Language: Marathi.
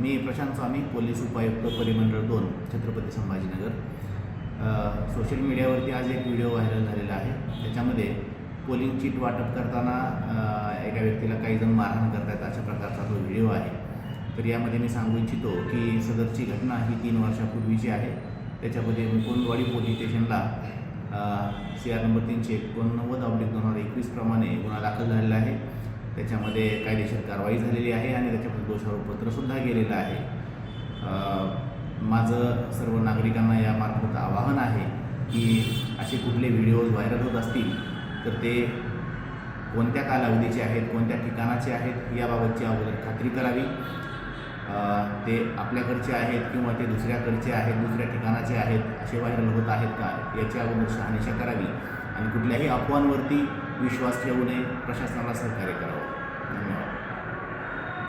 मी प्रशांत स्वामी पोलीस उपायुक्त परिमंडळ दोन छत्रपती संभाजीनगर. सोशल मीडियावरती आज एक व्हिडिओ व्हायरल झालेला आहे. त्याच्यामध्ये पोलिंग चीट वाटप करताना एका व्यक्तीला काही जण मारहाण करतात अशा प्रकारचा तो व्हिडिओ आहे. तर यामध्ये मी सांगू इच्छितो की सदरची घटना ही तीन वर्षापूर्वीची आहे. त्याच्यामध्ये मुकुंदवाडी पोलीस स्टेशनला सी आर नंबर तीनशे एकोणनव्वद ऑब्लिक दोन हजार एकवीस प्रमाणे गुन्हा दाखल झालेला आहे. त्याच्यामध्ये कायदेशीर कारवाई झालेली आहे आणि त्याच्यामध्ये दोषारोपत्रसुद्धा गेलेलं आहे. माझं सर्व नागरिकांना यामार्फत आवाहन आहे की असे कुठले व्हिडिओज व्हायरल होत असतील तर ते कोणत्या कालावधीचे आहेत कोणत्या ठिकाणाचे आहेत याबाबतची अगोदर खात्री करावी. ते आपल्याकडचे आहेत किंवा ते दुसऱ्याकडचे आहेत दुसऱ्या ठिकाणाचे आहेत असे व्हायरल होत आहेत का याची अगोदर शहानिशा करावी. आणि कुठल्याही अफवांवरती विश्वास ठेवू नये प्रशासनाला सहकार्य करावं. धन्यवाद.